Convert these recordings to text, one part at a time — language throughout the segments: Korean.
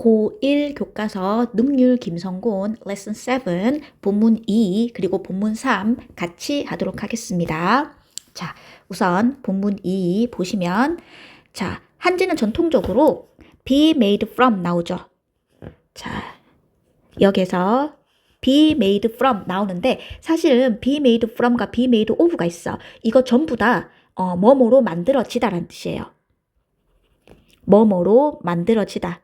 고1 교과서 능률 김성곤 레슨 7 본문 2 그리고 본문 3 같이 하도록 하겠습니다. 자, 우선 본문 2 보시면 자, 한지는 전통적으로 be made from 나오죠. 자, 여기서 be made from 나오는데 사실은 be made from과 be made of가 있어. 이거 전부 다 어, 뭐뭐로 만들어지다라는 뜻이에요. 뭐뭐로 만들어지다.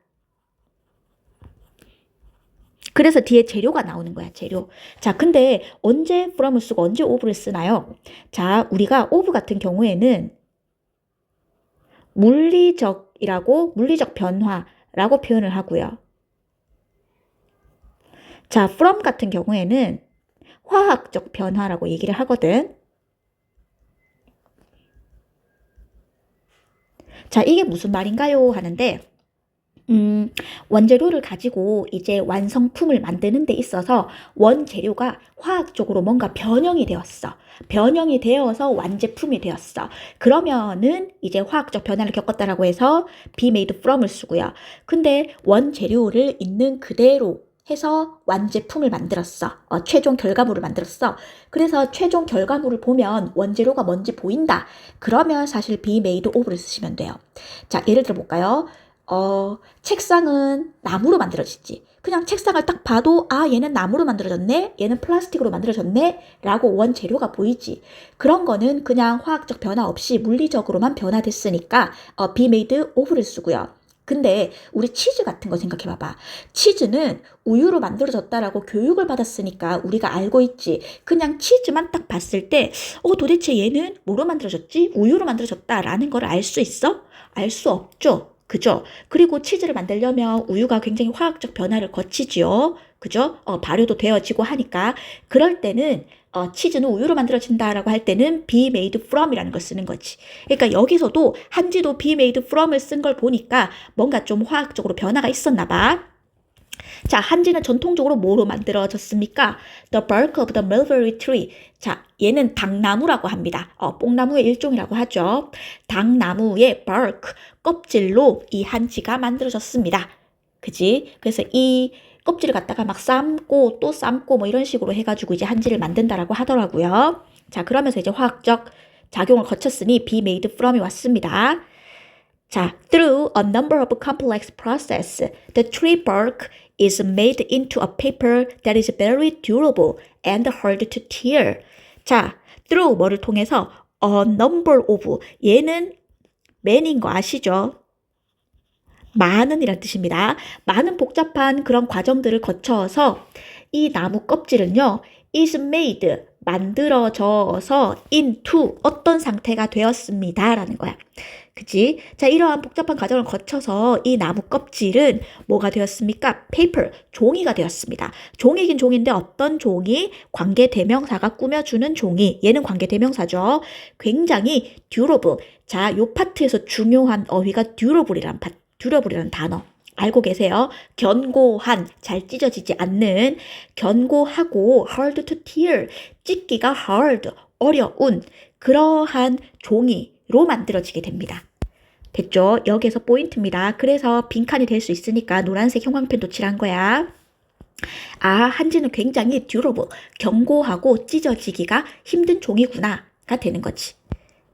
그래서 뒤에 재료가 나오는 거야, 재료. 자, 근데 언제 쓰고 언제 of를 쓰나요? 자, 우리가 of 같은 경우에는 물리적이라고, 물리적 변화라고 표현을 하고요. 자, from 같은 경우에는 화학적 변화라고 얘기를 하거든. 자, 이게 무슨 말인가요? 하는데, 음, 원재료를 가지고 이제 완성품을 만드는 데 있어서 원재료가 화학적으로 뭔가 변형이 되었어. 변형이 되어서 완제품이 되었어. 그러면은 이제 화학적 변화를 겪었다라고 해서 be made from을 쓰고요. 근데 원재료를 있는 그대로 해서 완제품을 만들었어. 어, 최종 결과물을 만들었어. 그래서 최종 결과물을 보면 원재료가 뭔지 보인다. 그러면 사실 be made of를 쓰시면 돼요. 자, 예를 들어 볼까요? 어, 책상은 나무로 만들어지지. 그냥 책상을 딱 봐도, 아, 얘는 나무로 만들어졌네? 얘는 플라스틱으로 만들어졌네? 라고 원재료가 보이지. 그런 거는 그냥 화학적 변화 없이 물리적으로만 변화됐으니까, 어, be made of를 쓰고요. 근데 우리 치즈 같은 거 생각해 봐봐. 치즈는 우유로 만들어졌다라고 교육을 받았으니까 우리가 알고 있지. 그냥 치즈만 딱 봤을 때, 어, 도대체 얘는 뭐로 만들어졌지? 우유로 만들어졌다라는 걸 알 수 있어? 알 수 없죠. 그죠? 그리고 치즈를 만들려면 우유가 굉장히 화학적 변화를 거치지요. 그죠? 어, 발효도 되어지고 하니까. 그럴 때는 어, 치즈는 우유로 만들어진다라고 할 때는 be made from이라는 걸 쓰는 거지. 그러니까 여기서도 한지도 be made from을 쓴 걸 보니까 뭔가 좀 화학적으로 변화가 있었나 봐. 자, 한지는 전통적으로 뭐로 만들어졌습니까? The bark of the mulberry tree. 자, 얘는 당나무라고 합니다. 어, 뽕나무의 일종이라고 하죠. 당나무의 bark, 껍질로 이 한지가 만들어졌습니다. 그지? 그래서 이 껍질을 갖다가 막 삶고 또 삶고 뭐 이런 식으로 해가지고 이제 한지를 만든다라고 하더라고요. 자, 그러면서 이제 화학적 작용을 거쳤으니 be made from이 왔습니다. 자, through a number of complex process, the tree bark is made into a paper that is very durable and hard to tear. 자, through 뭐를 통해서 a number of 얘는 man인 거 아시죠? 많은 이란 뜻입니다. 많은 복잡한 그런 과정들을 거쳐서 이 나무 껍질은요, is made 만들어져서 into 어떤 상태가 되었습니다. 라는 거야. 그지? 자, 이러한 복잡한 과정을 거쳐서 이 나무 껍질은 뭐가 되었습니까? paper, 종이가 되었습니다. 종이긴 종인데 어떤 종이? 관계 대명사가 꾸며주는 종이. 얘는 관계 대명사죠. 굉장히 durable. 자, 요 파트에서 중요한 어휘가 durable이란 파, durable이라는 단어. 알고 계세요? 견고한, 잘 찢어지지 않는, 견고하고 hard to tear, 찢기가 hard, 어려운 그러한 종이로 만들어지게 됩니다. 됐죠? 여기에서 포인트입니다. 그래서 빈칸이 될 수 있으니까 노란색 형광펜 도 칠한 거야. 아, 한지는 굉장히 durable, 견고하고 찢어지기가 힘든 종이구나가 되는 거지.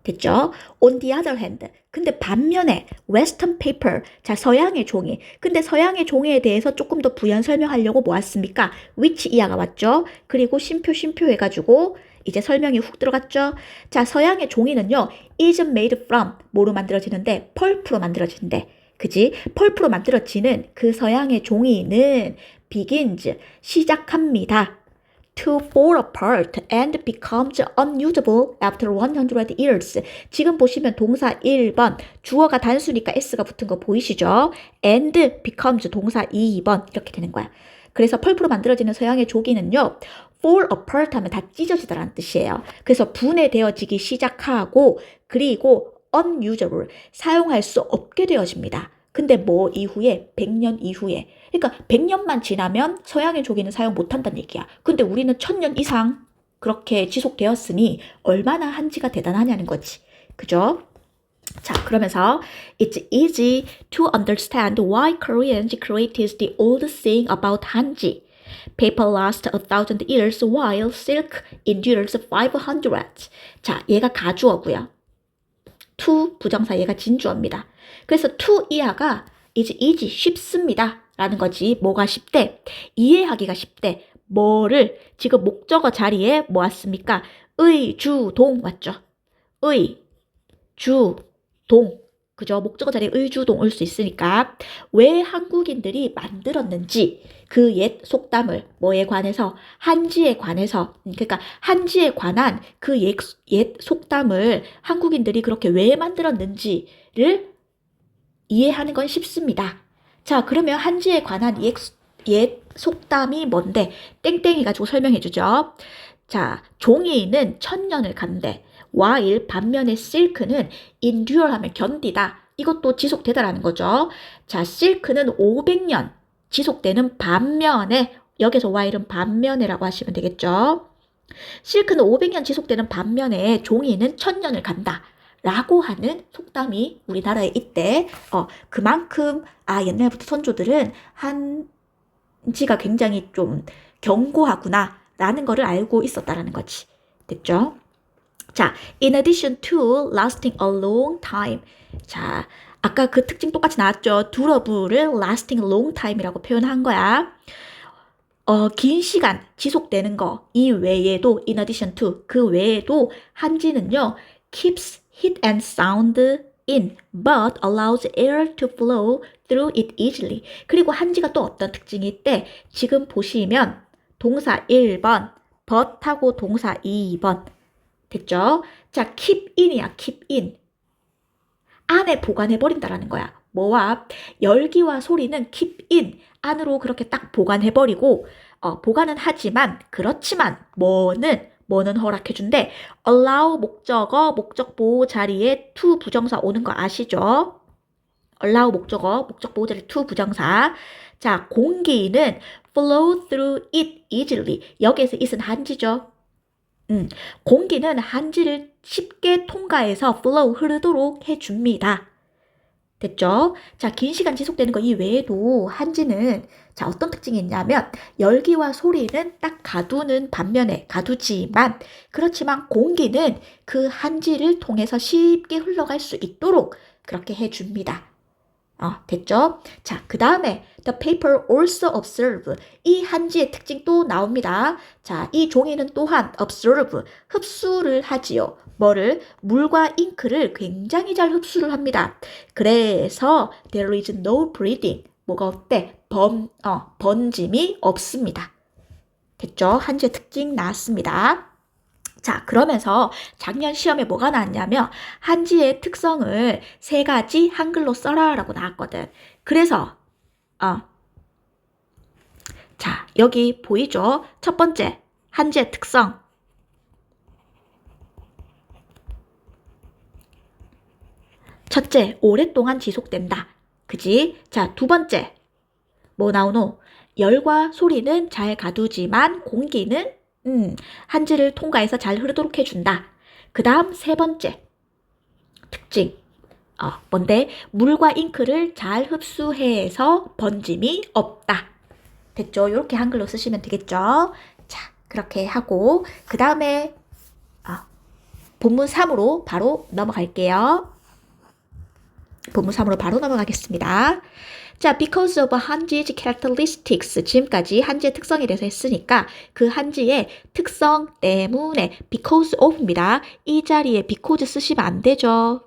됐죠? On the other hand. 근데 반면에 western paper. 자, 서양의 종이. 근데 서양의 종이에 대해서 조금 더 부연 설명하려고 모았습니까? which 이하가 왔죠? 그리고 심표 심표 해 가지고 이제 설명이 훅 들어갔죠? 자, 서양의 종이는요. is made from 뭐로 만들어지는데 펄프로 만들어지는데 그지? 펄프로 만들어지는 그 서양의 종이는 begins 시작합니다. To fall apart and becomes unusable after 100 years. 지금 보시면 동사 1번, 주어가 단수니까 s가 붙은 거 보이시죠? and becomes 동사 2번 이렇게 되는 거야. 그래서 펄프로 만들어지는 서양의 조기는요. fall apart 하면 다 찢어지다라는 뜻이에요. 그래서 분해되어지기 시작하고 그리고 unusable 사용할 수 없게 되어집니다. 근데 뭐 이후에 100년 이후에 그러니까 100년만 지나면 서양의 조기는 사용 못 한다는 얘기야. 근데 우리는 1000년 이상 그렇게 지속되었으니 얼마나 한지가 대단하냐는 거지. 그죠? 자, 그러면서 it's easy to understand why Koreans created the old saying about 한지. Paper lasts a thousand years while silk endures 500. 자, 얘가 가주어고요. To 부정사 얘가 진주어입니다. 그래서 to 이하가 이제 easy 쉽습니다. 라는 거지. 뭐가 쉽대? 이해하기가 쉽대. 뭐를 지금 목적어 자리에 모았습니까? 의, 주, 동 맞죠? 의, 주, 동. 그죠? 목적어 자리에 의주동 올 수 있으니까 왜 한국인들이 만들었는지 그 옛 속담을 뭐에 관해서 한지에 관해서 음, 그러니까 한지에 관한 그옛옛 속담을 한국인들이 그렇게 왜 만들었는지를 이해하는 건 쉽습니다. 자, 그러면 한지에 관한 옛, 옛 속담이 뭔데? 땡땡이 가지고 설명해 주죠. 자, 종이는 천년을 간대. While 반면에 silk는 endure 하면 견디다. 이것도 지속되다라는 거죠. 자, silk는 500년 지속되는 반면에 여기서 while은 반면에라고 하시면 되겠죠. 실크는 500년 지속되는 반면에 종이는 천년을 간다. 라고 하는 속담이 우리나라에 있대. 어, 그만큼, 아, 옛날부터 선조들은 한지가 굉장히 좀 견고하구나. 라는 거를 알고 있었다라는 거지. 됐죠? 자, in addition to lasting a long time. 자, 아까 그 특징 똑같이 나왔죠. durable을 lasting long time이라고 표현한 거야. 어, 긴 시간 지속되는 거, 이 외에도, in addition to, 그 외에도 한지는요, keeps heat and sound in, but allows air to flow through it easily. 그리고 한지가 또 어떤 특징이 있대? 지금 보시면 동사 1번, but하고 동사 2번. 됐죠? 자, keep in이야, keep in. 안에 보관해버린다라는 거야. 뭐와? 열기와 소리는 keep in. 안으로 그렇게 딱 보관해버리고, 어, 보관은 하지만, 그렇지만, 뭐는, 뭐는 허락해준대. allow 목적어, 목적 보호 자리에 to 부정사 오는 거 아시죠? allow 목적어, 목적 보호 자리 to 부정사. 자, 공기는 flow through it easily. 여기에서 it은 한지죠. 음, 공기는 한지를 쉽게 통과해서 flow 흐르도록 해줍니다. 됐죠? 자, 긴 시간 지속되는 거 이 외에도 한지는 자, 어떤 특징이 있냐면 열기와 소리는 딱 가두는 반면에 가두지만 그렇지만 공기는 그 한지를 통해서 쉽게 흘러갈 수 있도록 그렇게 해줍니다. 어, 됐죠? 자, 그 다음에 the paper also observe. 이 한지의 특징 또 나옵니다. 자, 이 종이는 또한 observe, 흡수를 하지요. 뭐를? 물과 잉크를 굉장히 잘 흡수를 합니다. 그래서 there is no bleeding. 뭐가 없대? 범, 어, 번짐이 없습니다. 됐죠? 한지의 특징 나왔습니다. 자, 그러면서 작년 시험에 뭐가 나왔냐면 한지의 특성을 세 가지 한글로 써라라고 나왔거든. 그래서 어. 자, 여기 보이죠? 첫 번째, 한지의 특성. 첫째, 오랫동안 지속된다. 그지? 자, 두 번째, 뭐 나오노? 열과 소리는 잘 가두지만 공기는 음, 한지를 통과해서 잘 흐르도록 해준다. 그 다음 세 번째 특징. 어, 뭔데? 물과 잉크를 잘 흡수해서 번짐이 없다. 됐죠? 이렇게 한글로 쓰시면 되겠죠? 자, 그렇게 하고 그 다음에 어, 본문 3으로 바로 넘어갈게요. 본문 3으로 바로 넘어가겠습니다. 자, because of 한지's characteristics. 지금까지 한지의 특성에 대해서 했으니까 그 한지의 특성 때문에 because of입니다. 이 자리에 because 쓰시면 안 되죠.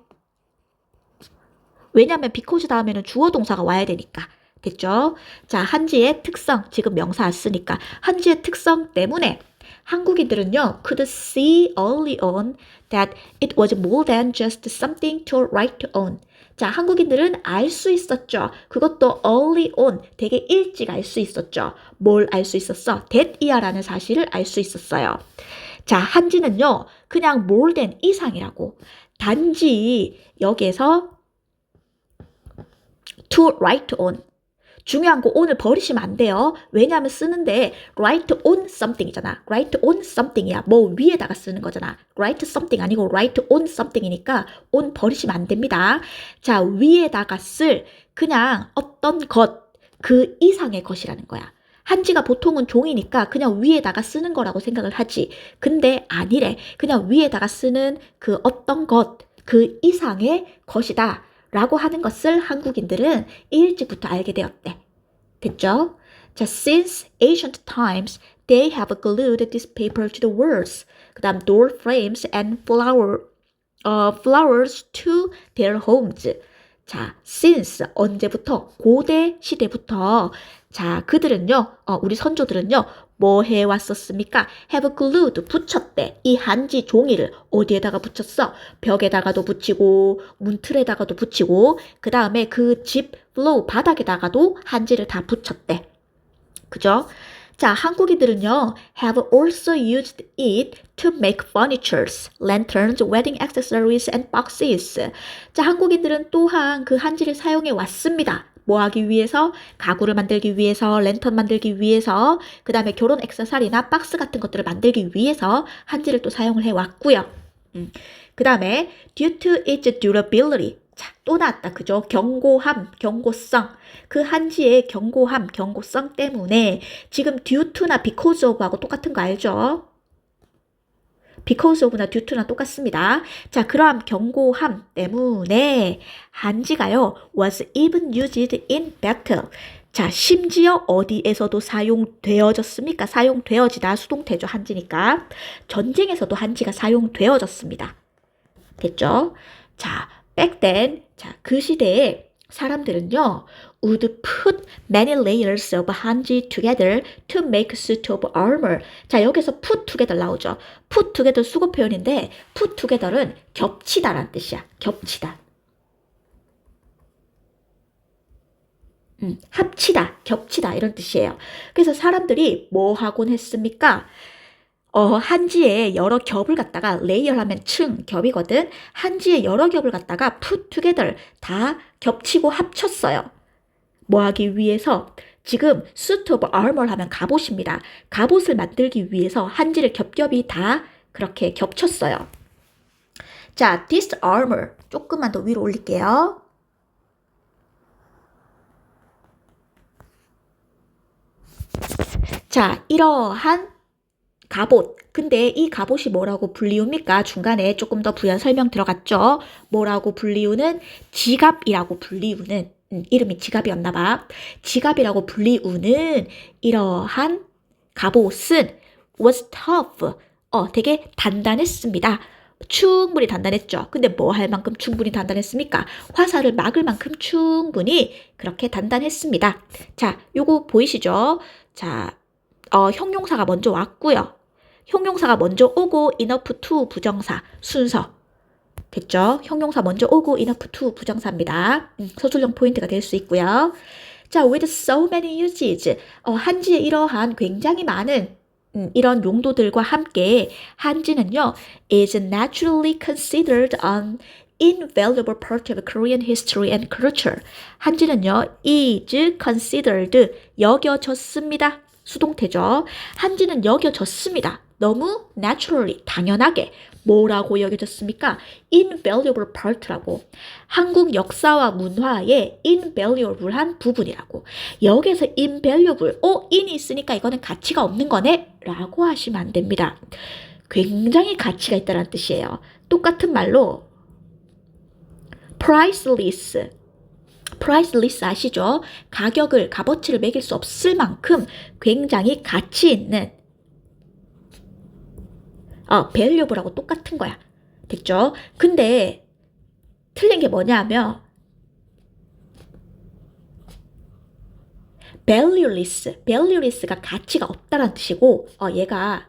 왜냐면 because 다음에는 주어 동사가 와야 되니까. 됐죠? 자, 한지의 특성. 지금 명사 왔으니까. 한지의 특성 때문에 한국인들은요, could see early on that it was more than just something to write on. 자, 한국인들은 알 수 있었죠. 그것도 early on, 되게 일찍 알 수 있었죠. 뭘 알 수 있었어? that year라는 사실을 알 수 있었어요. 자, 한지는요, 그냥 more than 이상이라고. 단지 여기에서 to write on, 중요한 거 오늘 버리시면 안 돼요. 왜냐하면 쓰는데 write on something이잖아. write on something이야. 뭐 위에다가 쓰는 거잖아. write something 아니고 write on something이니까 on 버리시면 안 됩니다. 자, 위에다가 쓸 그냥 어떤 것, 그 이상의 것이라는 거야. 한지가 보통은 종이니까 그냥 위에다가 쓰는 거라고 생각을 하지. 근데 아니래. 그냥 위에다가 쓰는 그 어떤 것, 그 이상의 것이다. 라고 하는 것을 한국인들은 일찍부터 알게 되었대. 됐죠? 자, since ancient times, they have glued this paper to the walls. 그 다음 door frames and flower, 어, flowers to their homes. 자, since 언제부터 고대 시대부터 자, 그들은요. 어, 우리 선조들은요. 뭐 해왔었습니까? have glued 붙였대. 이 한지 종이를 어디에다가 붙였어? 벽에다가도 붙이고 문틀에다가도 붙이고 그 다음에 그 집 플로우 바닥에다가도 한지를 다 붙였대. 그죠? 자, 한국인들은요, have also used it to make furnitures, lanterns, wedding accessories, and boxes. 자, 한국인들은 또한 그 한지를 사용해 왔습니다. 뭐 하기 위해서? 가구를 만들기 위해서, 랜턴 만들기 위해서, 그 다음에 결혼 액세서리나 박스 같은 것들을 만들기 위해서 한지를 또 사용을 해 왔고요. 음. 그 다음에 due to its durability. 자, 또 나왔다. 그죠? 경고함, 경고성. 그 한지의 경고함, 경고성 때문에 지금 due to나 because of하고 똑같은 거 알죠? Because of나 due to나 똑같습니다. 자, 그러한 경고함 때문에 한지가요, was even used in battle. 자, 심지어 어디에서도 사용되어졌습니까? 사용되어지다 수동태죠, 한지니까. 전쟁에서도 한지가 사용되어졌습니다. 됐죠? 자, back then, 자, 그 시대에 사람들은요, would put many layers of 한지 together to make suit of armor. 자, 여기서 put together 나오죠. put together 수거 표현인데, put together는 겹치다라는 뜻이야. 겹치다. 음, 합치다, 겹치다 이런 뜻이에요. 그래서 사람들이 뭐 하곤 했습니까? 어, 한지에 여러 겹을 갖다가 레이어하면 층, 겹이거든. 한지에 여러 겹을 갖다가 put together 다 겹치고 합쳤어요. 뭐 하기 위해서? 지금 suit of armor 하면 갑옷입니다. 갑옷을 만들기 위해서 한지를 겹겹이 다 그렇게 겹쳤어요. 자, this armor 조금만 더 위로 올릴게요. 자, 이러한 갑옷. 근데 이 갑옷이 뭐라고 불리웁니까? 중간에 조금 더 부연 설명 들어갔죠? 뭐라고 불리우는 지갑이라고 불리우는 음, 이름이 지갑이었나 봐. 지갑이라고 불리우는 이러한 갑옷은 was tough. 어, 되게 단단했습니다. 충분히 단단했죠. 근데 뭐 할 만큼 충분히 단단했습니까? 화살을 막을 만큼 충분히 그렇게 단단했습니다. 자, 요거 보이시죠? 자, 어, 형용사가 먼저 왔고요. 형용사가 먼저 오고 enough to 부정사 순서 됐죠? 형용사 먼저 오고 enough to 부정사입니다. 음, 서술형 포인트가 될 수 있고요. 자, with so many uses 어, 한지에 이러한 굉장히 많은 음, 이런 용도들과 함께 한지는요 is naturally considered an invaluable part of Korean history and culture. 한지는요 is considered 여겨졌습니다. 수동태죠. 한지는 여겨졌습니다. 너무 naturally, 당연하게 뭐라고 여겨졌습니까? invaluable part라고. 한국 역사와 문화의 invaluable한 부분이라고. 여기서 invaluable, 어, in이 있으니까 이거는 가치가 없는 거네? 라고 하시면 안 됩니다. 굉장히 가치가 있다는 뜻이에요. 똑같은 말로 priceless, priceless 아시죠? 가격을, 값어치를 매길 수 없을 만큼 굉장히 가치 있는 어, valuable하고 똑같은 거야. 됐죠? 근데 틀린 게 뭐냐면 valueless, valueless가 가치가 없다란 뜻이고 어, 얘가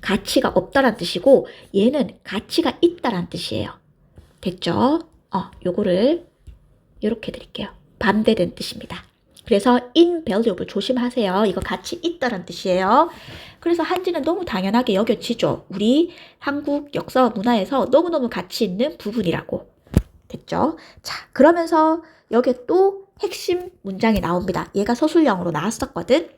가치가 없다란 뜻이고 얘는 가치가 있다란 뜻이에요. 됐죠? 어, 요거를 이렇게 드릴게요. 반대된 뜻입니다. 그래서 invaluable 조심하세요. 이거 가치 있다란 뜻이에요. 그래서 한지는 너무 당연하게 여겨지죠. 우리 한국 역사와 문화에서 너무너무 가치 있는 부분이라고. 됐죠? 자, 그러면서 여기에 또 핵심 문장이 나옵니다. 얘가 서술형으로 나왔었거든.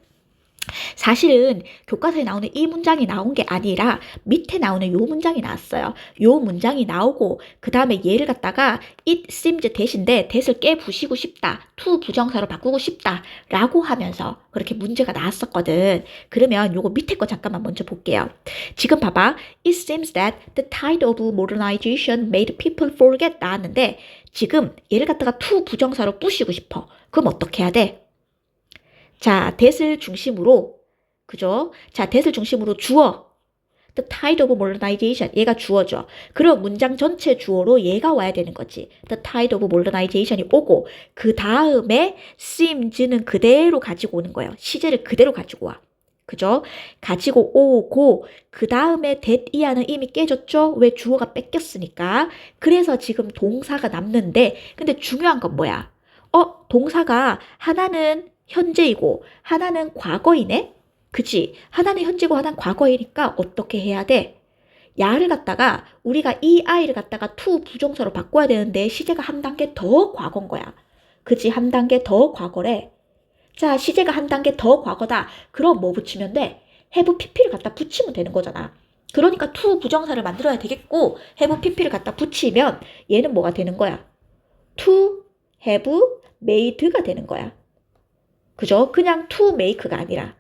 사실은 교과서에 나오는 이 문장이 나온 게 아니라 밑에 나오는 요 문장이 나왔어요. 요 문장이 나오고 그 다음에 얘를 갖다가 it seems 대신데 that을 깨부시고 싶다. to 부정사로 바꾸고 싶다. 라고 하면서 그렇게 문제가 나왔었거든. 그러면 요거 밑에 거 잠깐만 먼저 볼게요. 지금 봐봐. It seems that the tide of modernization made people forget 나왔는데 지금 얘를 갖다가 to 부정사로 부시고 싶어. 그럼 어떻게 해야 돼? 자, that을 중심으로 그죠? 자, that을 중심으로 주어 the tide of modernization 얘가 주어죠. 그럼 문장 전체 주어로 얘가 와야 되는 거지. the tide of modernization이 오고 그 다음에 seems는 그대로 가지고 오는 거예요. 시제를 그대로 가지고 와. 그죠? 가지고 오고 그 다음에 that 이하는 이미 깨졌죠? 왜 주어가 뺏겼으니까. 그래서 지금 동사가 남는데 근데 중요한 건 뭐야? 어, 동사가 하나는 현재이고 하나는 과거이네? 그치? 하나는 현재고 하나는 과거이니까 어떻게 해야 돼? 야를 갖다가 우리가 이 아이를 갖다가 to 부정사로 바꿔야 되는데 시제가 한 단계 더 과거인 거야. 그치? 한 단계 더 과거래. 자, 시제가 한 단계 더 과거다. 그럼 뭐 붙이면 돼? have pp를 갖다 붙이면 되는 거잖아. 그러니까 to 부정사를 만들어야 되겠고 have pp를 갖다 붙이면 얘는 뭐가 되는 거야? to have made가 되는 거야. 그죠? 그냥 to make가 아니라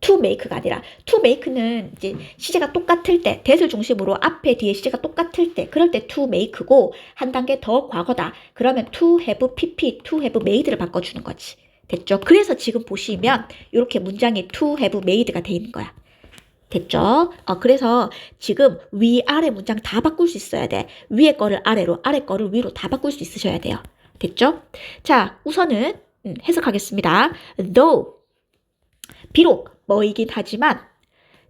to make가 아니라 to make는 이제 시제가 똑같을 때 that을 중심으로 앞에 뒤에 시제가 똑같을 때 그럴 때 to make고 한 단계 더 과거다. 그러면 to have pp, to have made를 바꿔 주는 거지. 됐죠? 그래서 지금 보시면 이렇게 문장이 to have made가 돼 있는 거야. 됐죠? 어, 그래서 지금 위 아래 문장 다 바꿀 수 있어야 돼. 위에 거를 아래로, 아래 거를 위로 다 바꿀 수 있으셔야 돼요. 됐죠? 자, 우선은 음, 해석하겠습니다. though 비록 뭐이긴 하지만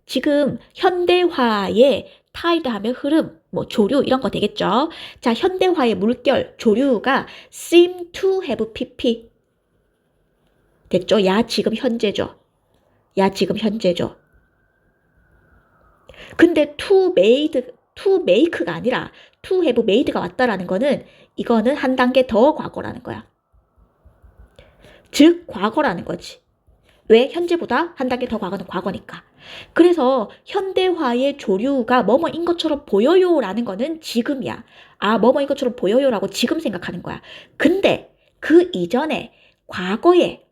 지금 현대화의 타이드 하면 흐름, 뭐 조류 이런 거 되겠죠. 자, 현대화의 물결, 조류가 seem to have pp. 됐죠? 야 지금 현재죠. 야 지금 현재죠. 근데 to made, to make가 아니라 to have made가 왔다라는 거는 이거는 한 단계 더 과거라는 거야. 즉 과거라는 거지. 왜? 현재보다 한 단계 더 과거는 과거니까. 그래서 현대화의 조류가 뭐뭐인 것처럼 보여요라는 거는 지금이야. 아, 뭐뭐인 것처럼 보여요라고 지금 생각하는 거야. 근데 그 이전에 과거에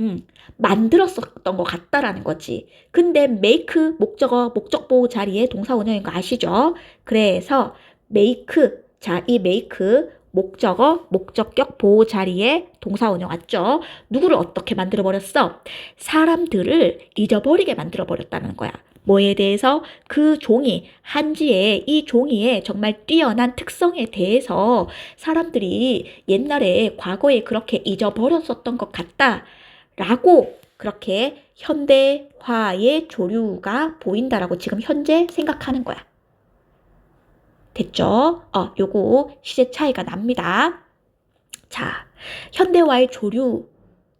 음, 만들었었던 것 같다라는 거지. 근데 make 목적어 목적보 자리에 동사 원형인 거 아시죠? 그래서 make 자, 이 make 목적어, 목적격 보호 자리에 동사 원형 왔죠. 누구를 어떻게 만들어 버렸어? 사람들을 잊어버리게 만들어 버렸다는 거야. 뭐에 대해서 그 종이 한지의 이 종이의 정말 뛰어난 특성에 대해서 사람들이 옛날에 과거에 그렇게 잊어버렸었던 것 같다라고 그렇게 현대화의 조류가 보인다라고 지금 현재 생각하는 거야. 됐죠? 어, 요거 시제 차이가 납니다. 자, 현대화의 조류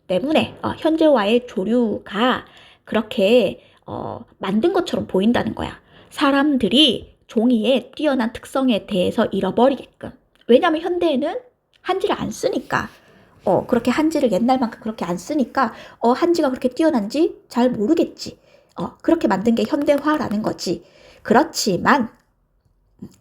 때문에 어, 현재화의 조류가 그렇게 어, 만든 것처럼 보인다는 거야. 사람들이 종이의 뛰어난 특성에 대해서 잃어버리게끔. 왜냐하면 현대에는 한지를 안 쓰니까. 어, 그렇게 한지를 옛날만큼 그렇게 안 쓰니까, 어, 한지가 그렇게 뛰어난지 잘 모르겠지. 어, 그렇게 만든 게 현대화라는 거지. 그렇지만,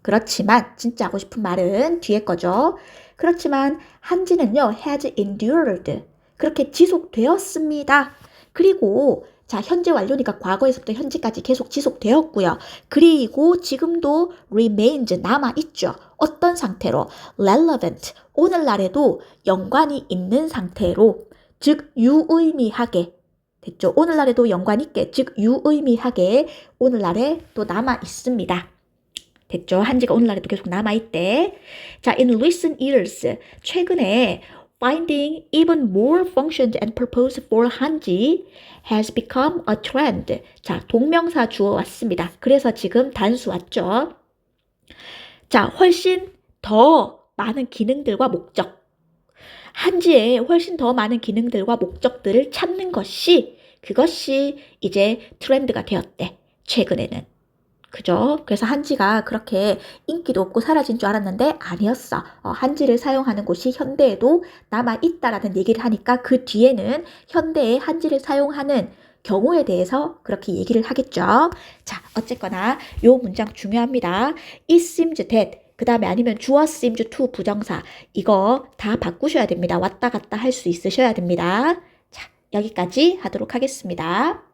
그렇지만 진짜 하고 싶은 말은 뒤에 거죠. 그렇지만 한지는요, has endured. 그렇게 지속되었습니다. 그리고 자, 현재 완료니까 과거에서부터 현재까지 계속 지속되었고요. 그리고 지금도 remains 남아 있죠. 어떤 상태로 relevant 오늘날에도 연관이 있는 상태로 즉 유의미하게 됐죠. 오늘날에도 연관 있게 즉 유의미하게 오늘날에 또 남아 있습니다. 됐죠? 한지가 오늘날에도 계속 남아있대. 자, in recent years, 최근에 finding even more functions and purpose for 한지 has become a trend. 자, 동명사 주어 왔습니다. 그래서 지금 단수 왔죠? 자, 훨씬 더 많은 기능들과 목적. 한지에 훨씬 더 많은 기능들과 목적들을 찾는 것이 그것이 이제 트렌드가 되었대. 최근에는. 그죠? 그래서 한지가 그렇게 인기도 없고 사라진 줄 알았는데 아니었어. 어, 한지를 사용하는 곳이 현대에도 남아 있다라는 얘기를 하니까 그 뒤에는 현대에 한지를 사용하는 경우에 대해서 그렇게 얘기를 하겠죠. 자, 어쨌거나 요 문장 중요합니다. It seems that 그 다음에 아니면 주어 seems to 부정사 이거 다 바꾸셔야 됩니다. 왔다 갔다 할 수 있으셔야 됩니다. 자, 여기까지 하도록 하겠습니다.